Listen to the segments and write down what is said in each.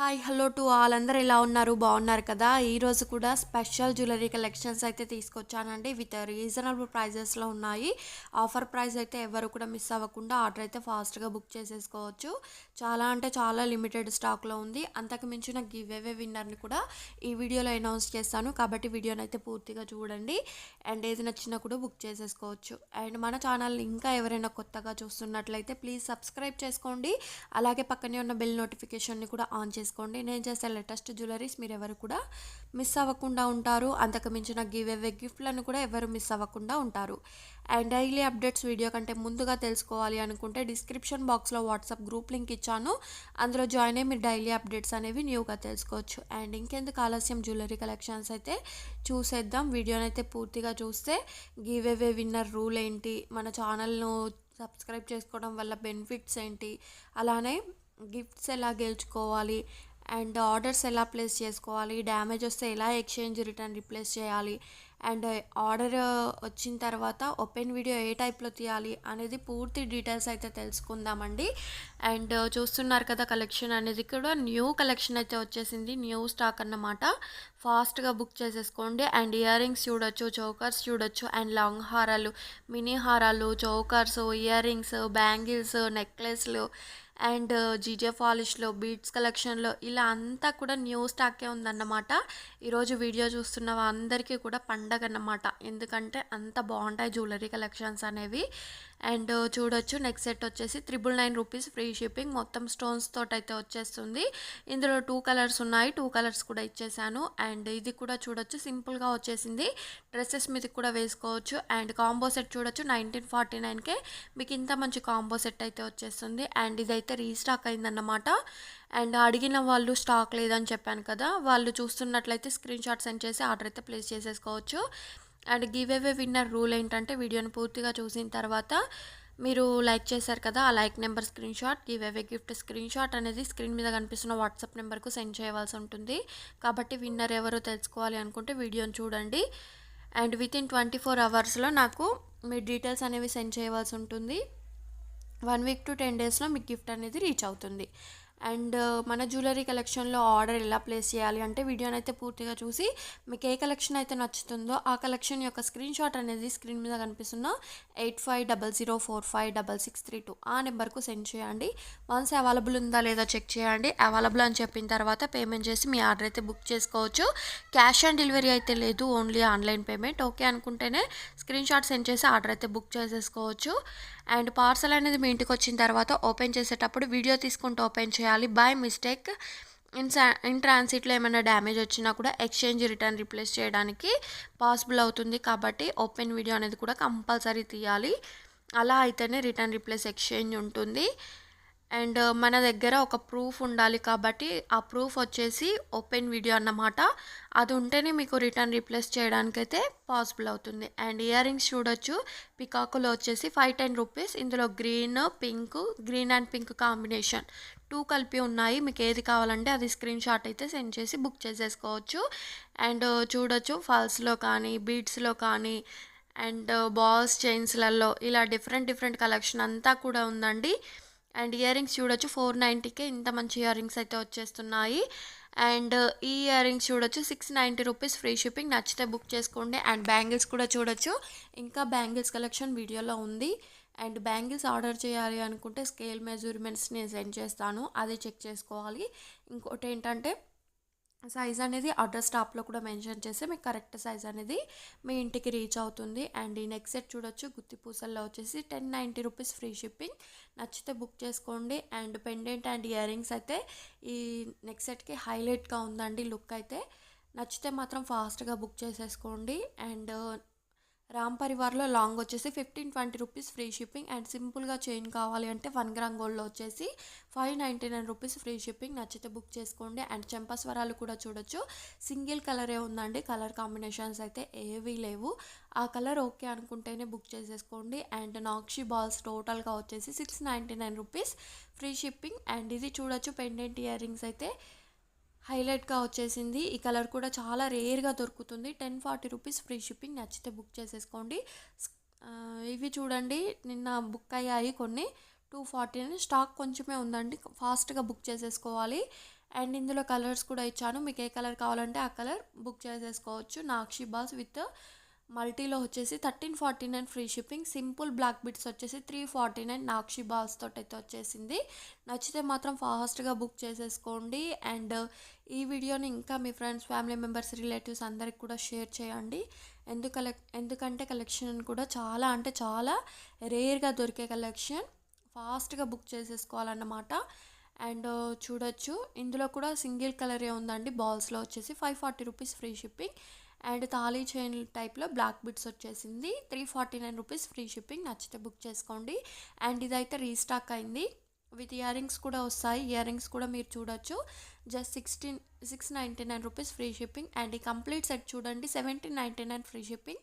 Hi hello to all అందరూ ఎలా ఉన్నారు? బాగున్నారు కదా? ఈరోజు కూడా స్పెషల్ జ్యువెలరీ కలెక్షన్స్ అయితే తీసుకొచ్చానండి. విత్ రీజనబుల్ ప్రైజెస్లో ఉన్నాయి. ఆఫర్ ప్రైస్ అయితే ఎవరు కూడా మిస్ అవ్వకుండా ఆర్డర్ అయితే ఫాస్ట్గా బుక్ చేసేసుకోవచ్చు. చాలా అంటే చాలా లిమిటెడ్ స్టాక్లో ఉంది. అంతకు మించిన గివ్ అవే విన్నర్ని కూడా ఈ వీడియోలో అనౌన్స్ చేస్తాను. కాబట్టి వీడియోని అయితే పూర్తిగా చూడండి. అండ్ ఏది నచ్చినా కూడా బుక్ చేసేసుకోవచ్చు. అండ్ మన ఛానల్ని ఇంకా ఎవరైనా కొత్తగా చూస్తున్నట్లయితే ప్లీజ్ సబ్స్క్రైబ్ చేసుకోండి. అలాగే పక్కనే ఉన్న బెల్ నోటిఫికేషన్ని కూడా ఆన్ చేసుకోండి నేను చేసే లేటెస్ట్ జ్యువెలరీస్ మీరు ఎవరు కూడా మిస్ అవ్వకుండా ఉంటారు. అంతకు మించిన గివ్ అవే గిఫ్ట్లను కూడా ఎవరు మిస్ అవ్వకుండా ఉంటారు. అండ్ డైలీ అప్డేట్స్ వీడియో కంటే ముందుగా తెలుసుకోవాలి అనుకుంటే డిస్క్రిప్షన్ బాక్స్లో వాట్సాప్ గ్రూప్ లింక్ ఇచ్చాను. అందులో జాయిన్ అయ్యి మీరు డైలీ అప్డేట్స్ అనేవి న్యూగా తెలుసుకోవచ్చు. అండ్ ఇంకెందుకు ఆలస్యం జ్యువెలరీ కలెక్షన్స్ అయితే చూసేద్దాం. వీడియోని అయితే పూర్తిగా చూస్తే గివ్ అవే విన్నర్ రూల్ ఏంటి మన ఛానల్ను సబ్స్క్రైబ్ చేసుకోవడం వల్ల బెనిఫిట్స్ ఏంటి? అలానే గిఫ్ట్స్ ఎలా గెలుచుకోవాలి అండ్ ఆర్డర్స్ ఎలా ప్లేస్ చేసుకోవాలి డ్యామేజ్ వస్తే ఎలా ఎక్స్చేంజ్ రిటర్న్ రిప్లేస్ చేయాలి అండ్ ఆర్డర్ వచ్చిన తర్వాత ఓపెన్ వీడియో ఏ టైప్లో తీయాలి అనేది పూర్తి డీటెయిల్స్ అయితే తెలుసుకుందామండి. అండ్ చూస్తున్నారు కదా కలెక్షన్ అనేది కూడా న్యూ కలెక్షన్ అయితే వచ్చేసింది. న్యూ స్టాక్ అన్నమాట. ఫాస్ట్గా బుక్ చేసేసుకోండి. అండ్ ఇయర్ రింగ్స్ చూడొచ్చు చౌకర్స్ చూడొచ్చు అండ్ లాంగ్ హారాలు మినీ హారాలు చౌకర్స్ ఇయర్ రింగ్స్ బ్యాంగిల్స్ నెక్లెస్లు అండ్ జీజే పాలిష్లో బీట్స్ కలెక్షన్లో ఇలా అంతా కూడా న్యూ స్టాకే ఉందన్నమాట. ఈరోజు వీడియో చూస్తున్న అందరికీ కూడా పండగ అన్నమాట ఎందుకంటే అంత బాగుంటాయి జ్యువెలరీ కలెక్షన్స్ అనేవి. అండ్ చూడొచ్చు నెక్స్ట్ సెట్ వచ్చేసి triple nine rupees free shipping. మొత్తం స్టోన్స్ తోటి అయితే వచ్చేస్తుంది. ఇందులో టూ కలర్స్ ఉన్నాయి. టూ కలర్స్ కూడా ఇచ్చేసాను. అండ్ ఇది కూడా చూడొచ్చు సింపుల్గా వచ్చేసింది. డ్రెస్సెస్ మీదకి కూడా వేసుకోవచ్చు. అండ్ కాంబో సెట్ చూడొచ్చు నైన్టీన్ ఫార్టీ నైన్కే మీకు ఇంత మంచి కాంబో సెట్ అయితే వచ్చేస్తుంది. అండ్ ఇదైతే రీస్టాక్ అయిందన్నమాట. అండ్ అడిగిన వాళ్ళు స్టాక్ లేదని చెప్పాను కదా వాళ్ళు చూస్తున్నట్లయితే స్క్రీన్ షాట్ సెండ్ చేసి ఆర్డర్ అయితే ప్లేస్ చేసేసుకోవచ్చు. And give away winner rule ఏంటంటే వీడియోని పూర్తిగా చూసిన తర్వాత మీరు లైక్ చేశారు కదా ఆ like number screen shot give away gift screen shot అనేది స్క్రీన్ మీద కనిపిస్తున్న వాట్సాప్ నెంబర్కు సెండ్ చేయవలసి ఉంటుంది. కాబట్టి విన్నర్ ఎవరో తెలుసుకోవాలి అనుకుంటే వీడియోని చూడండి. And within twenty four అవర్స్లో నాకు మీ డీటెయిల్స్ అనేవి సెండ్ చేయవలసి ఉంటుంది. వన్ వీక్ టు టెన్ డేస్లో మీకు గిఫ్ట్ అనేది రీచ్ అవుతుంది. అండ్ మన జ్యువెలరీ కలెక్షన్లో ఆర్డర్ ఎలా ప్లేస్ చేయాలి అంటే వీడియోని అయితే పూర్తిగా చూసి మీకు ఏ కలెక్షన్ అయితే నచ్చుతుందో ఆ కలెక్షన్ యొక్క స్క్రీన్ షాట్ అనేది స్క్రీన్ మీద కనిపిస్తున్న eight five double zero four five double six three two ఆ నెంబర్కు సెండ్ చేయండి. వన్స్ అవైలబుల్ ఉందా లేదా చెక్ చేయండి. అవైలబుల్ అని చెప్పిన తర్వాత పేమెంట్ చేసి మీ ఆర్డర్ అయితే బుక్ చేసుకోవచ్చు. క్యాష్ ఆన్ డెలివరీ అయితే లేదు ఓన్లీ ఆన్లైన్ పేమెంట్. ఓకే అనుకుంటేనే స్క్రీన్ షాట్ సెండ్ చేసి ఆర్డర్ అయితే బుక్ చేసేసుకోవచ్చు. అండ్ పార్సల్ అనేది మీ ఇంటికి వచ్చిన తర్వాత ఓపెన్ చేసేటప్పుడు వీడియో తీసుకుంటూ ఓపెన్ చేయాలి. బై మిస్టేక్ ఇన్ ఇన్ ట్రాన్సిట్లో ఏమైనా డ్యామేజ్ వచ్చినా కూడా ఎక్స్చేంజ్ రిటర్న్ రిప్లేస్ చేయడానికి పాసిబుల్ అవుతుంది. కాబట్టి ఓపెన్ వీడియో అనేది కూడా కంపల్సరీ తీయాలి. అలా అయితేనే రిటర్న్ రిప్లేస్ ఎక్స్చేంజ్ ఉంటుంది. అండ్ uh, మన దగ్గర ఒక ప్రూఫ్ ఉండాలి కాబట్టి ఆ ప్రూఫ్ వచ్చేసి ఓపెన్ వీడియో అన్నమాట. అది ఉంటేనే మీకు రిటర్న్ రీప్లేస్ చేయడానికైతే పాసిబుల్ అవుతుంది. అండ్ ఇయర్ రింగ్స్ చూడొచ్చు. పికాకులో వచ్చేసి ఫైవ్ టెన్ రూపీస్. ఇందులో green pink green and pink combination two కలిపి ఉన్నాయి. మీకు ఏది కావాలంటే అది స్క్రీన్ షాట్ అయితే సెండ్ చేసి బుక్ చేసేసుకోవచ్చు. అండ్ uh, చూడొచ్చు ఫాల్స్లో కానీ బీడ్స్లో కానీ అండ్ uh, బాల్స్ చైన్స్లలో ఇలా డిఫరెంట్ డిఫరెంట్ కలెక్షన్ అంతా కూడా ఉందండి. అండ్ ఇయర్ రింగ్స్ చూడొచ్చు. ఫోర్ నైంటీకే ఇంత మంచి ఇయర్ రింగ్స్ అయితే వచ్చేస్తున్నాయి. అండ్ ఈ ఇయర్ రింగ్స్ చూడొచ్చు. Six ninety rupees free shipping. నచ్చితే బుక్ చేసుకోండి. అండ్ బ్యాంగిల్స్ కూడా చూడొచ్చు. ఇంకా బ్యాంగిల్స్ కలెక్షన్ వీడియోలో ఉంది. అండ్ బ్యాంగిల్స్ ఆర్డర్ చేయాలి అనుకుంటే స్కేల్ మెజర్మెంట్స్ నేను సెండ్ చేస్తాను. అది చెక్ చేసుకోవాలి. ఇంకోటి ఏంటంటే సైజ్ అనేది అడ్రస్ స్టాప్లో కూడా మెన్షన్ చేస్తే మీకు కరెక్ట్ సైజ్ అనేది మీ ఇంటికి రీచ్ అవుతుంది. అండ్ ఈ నెక్స్ట్ సెట్ చూడొచ్చు. గుత్తి పూసల్లో వచ్చేసి ten ninety rupees free shipping నచ్చితే బుక్ చేసుకోండి. And pendant and ear rings అయితే ఈ నెక్స్ట్ సెట్కి హైలైట్గా ఉందండి లుక్ అయితే. నచ్చితే మాత్రం ఫాస్ట్గా బుక్ చేసేసుకోండి. అండ్ రామ్ పరివార్లో లాంగ్ వచ్చేసి fifteen twenty rupees free shipping and సింపుల్గా చైన్ కావాలి అంటే వన్ గ్రామ్ గోల్డ్లో వచ్చేసి five ninety nine rupees free shipping నచ్చితే బుక్ చేసుకోండి. అండ్ చెంపస్వరాలు కూడా చూడొచ్చు. సింగిల్ కలరే ఉందండి. కలర్ కాంబినేషన్స్ అయితే ఏవీ లేవు. ఆ కలర్ ఓకే అనుకుంటేనే బుక్ చేసేసుకోండి. అండ్ నాక్షి బాల్స్ టోటల్గా వచ్చేసి six ninety nine rupees free shipping. And ఇది చూడొచ్చు పెండెంట్ ఇయర్ రింగ్స్ అయితే హైలైట్గా వచ్చేసింది. ఈ కలర్ కూడా చాలా రేర్గా దొరుకుతుంది. Ten forty rupees free shipping. నచ్చితే బుక్ చేసేసుకోండి. ఇవి చూడండి. నిన్న బుక్ అయ్యాయి కొన్ని. టూ ఫార్టీ స్టాక్ కొంచెమే ఉందండి. ఫాస్ట్గా బుక్ చేసేసుకోవాలి. అండ్ ఇందులో కలర్స్ కూడా ఇచ్చాను. మీకు ఏ కలర్ కావాలంటే ఆ కలర్ బుక్ చేసేసుకోవచ్చు. నాక్షి బాస్ విత్ మల్టీలో వచ్చేసి thirteen forty nine free shipping simple black bits వచ్చేసి three forty nine nakshi balls తోటి అయితే వచ్చేసింది. నచ్చితే మాత్రం ఫాస్ట్గా బుక్ చేసేసుకోండి. అండ్ ఈ వీడియోని ఇంకా మీ ఫ్రెండ్స్ ఫ్యామిలీ మెంబర్స్ రిలేటివ్స్ అందరికి కూడా షేర్ చేయండి. ఎందు కలెక్ ఎందుకంటే కలెక్షన్ కూడా చాలా అంటే చాలా రేర్గా దొరికే కలెక్షన్. ఫాస్ట్గా బుక్ చేసేసుకోవాలన్నమాట. అండ్ చూడొచ్చు. ఇందులో కూడా సింగిల్ కలరే ఉందండి. బాల్స్లో వచ్చేసి five forty rupees free shipping. And thali chain టైప్లో బ్లాక్ బిట్స్ వచ్చేసింది. Three forty nine rupees free shipping. నచ్చితే బుక్ చేసుకోండి. అండ్ ఇదైతే రీస్టాక్ అయింది. విత్ ఇయర్ రింగ్స్ కూడా వస్తాయి. ఇయర్ రింగ్స్ కూడా మీరు చూడొచ్చు. Just sixteen six ninety nine rupees free shipping. And ఈ కంప్లీట్ సెట్ చూడండి. Seventeen ninety nine free shipping.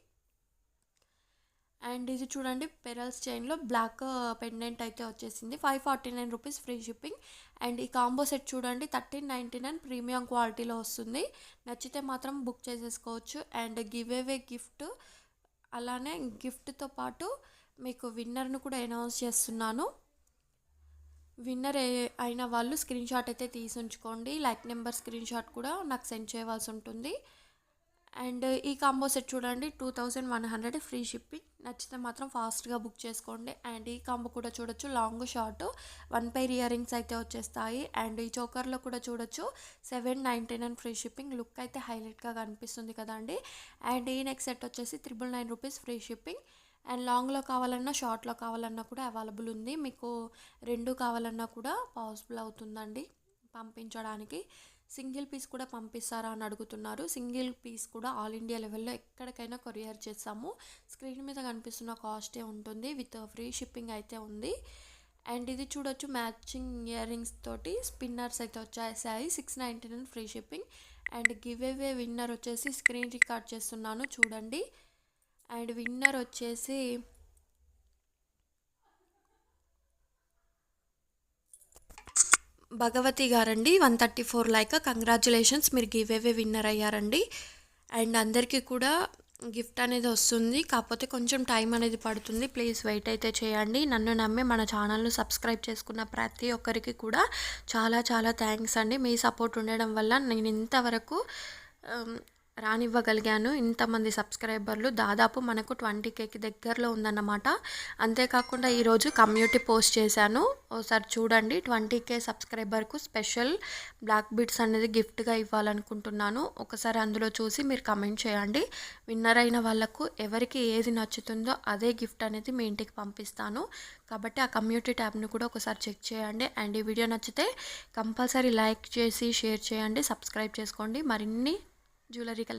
And ఇది చూడండి పెరల్స్ చైన్లో బ్లాక్ పెండెంట్ అయితే వచ్చేసింది. Five forty nine rupees free shipping. And ఈ కాంబో సెట్ చూడండి థర్టీన్ నైంటీ నైన్ ప్రీమియం క్వాలిటీలో వస్తుంది. నచ్చితే మాత్రం బుక్ చేసేసుకోవచ్చు. And give away gift. అలానే గిఫ్ట్తో పాటు మీకు విన్నర్ను కూడా అనౌన్స్ చేస్తున్నాను. విన్నర్ అయిన వాళ్ళు స్క్రీన్ షాట్ అయితే తీసి ఉంచుకోండి. లైక్ నెంబర్ స్క్రీన్ షాట్ కూడా నాకు సెండ్ చేయవలసి ఉంటుంది. అండ్ ఈ కాంబో సెట్ చూడండి two thousand one hundred free shipping నచ్చితే మాత్రం ఫాస్ట్గా బుక్ చేసుకోండి. అండ్ ఈ కాంబో కూడా చూడొచ్చు long short one pair ear rings అయితే వచ్చేస్తాయి. అండ్ ఈ చోకర్లో కూడా చూడొచ్చు seven ninety nine free shipping look అయితే హైలైట్గా కనిపిస్తుంది కదండి. అండ్ ఈ నెక్స్ట్ సెట్ వచ్చేసి triple nine rupees free shipping and లాంగ్లో కావాలన్నా షార్ట్లో కావాలన్నా కూడా అవైలబుల్ ఉంది. మీకు రెండు కావాలన్నా కూడా పాసిబుల్ అవుతుందండి పంపించడానికి. సింగిల్ పీస్ కూడా పంపిస్తారా అని అడుగుతున్నారు. సింగిల్ పీస్ కూడా ఆల్ ఇండియా లెవెల్లో ఎక్కడికైనా కొరియర్ చేస్తాము. స్క్రీన్ మీద కనిపిస్తున్న కాస్టే ఉంటుంది. విత్ ఫ్రీ షిప్పింగ్ అయితే ఉంది. అండ్ ఇది చూడొచ్చు మ్యాచింగ్ ఇయర్ రింగ్స్ తోటి స్పిన్నర్స్ అయితే వచ్చేసాయి. Six ninety nine free shipping. And give away winner వచ్చేసి స్క్రీన్ రికార్డ్ చేస్తున్నాను చూడండి. అండ్ విన్నర్ వచ్చేసి భగవతి గారండి one thirty four like congratulations మీరు గివ్ అవే విన్నర్ అయ్యారండి. అండ్ అందరికీ కూడా గిఫ్ట్ అనేది వస్తుంది కాకపోతే కొంచెం టైం అనేది పడుతుంది. ప్లీజ్ వెయిట్ అయితే చేయండి. నన్ను నమ్మి మన ఛానల్ను సబ్స్క్రైబ్ చేసుకున్న ప్రతి ఒక్కరికి కూడా చాలా చాలా థ్యాంక్స్ అండి. మీ సపోర్ట్ ఉండడం వల్ల నేను ఇంతవరకు రానివ్వగలిగాను. ఇంతమంది సబ్స్క్రైబర్లు దాదాపు మనకు ట్వంటీ కేకి దగ్గరలో ఉందన్నమాట. అంతేకాకుండా ఈరోజు కమ్యూనిటీ పోస్ట్ చేశాను. ఒకసారి చూడండి ట్వంటీ కే సబ్స్క్రైబర్కు స్పెషల్ బ్లాక్ బిట్స్ అనేది గిఫ్ట్గా ఇవ్వాలనుకుంటున్నాను. ఒకసారి అందులో చూసి మీరు కమెంట్ చేయండి. విన్నర్ అయిన వాళ్ళకు ఎవరికి ఏది నచ్చుతుందో అదే గిఫ్ట్ అనేది మీ ఇంటికి పంపిస్తాను. కాబట్టి ఆ కమ్యూనిటీ ట్యాబ్ని కూడా ఒకసారి చెక్ చేయండి. అండ్ ఈ వీడియో నచ్చితే కంపల్సరీ లైక్ చేసి షేర్ చేయండి సబ్స్క్రైబ్ చేసుకోండి. మరిన్ని జ్యువెలరీ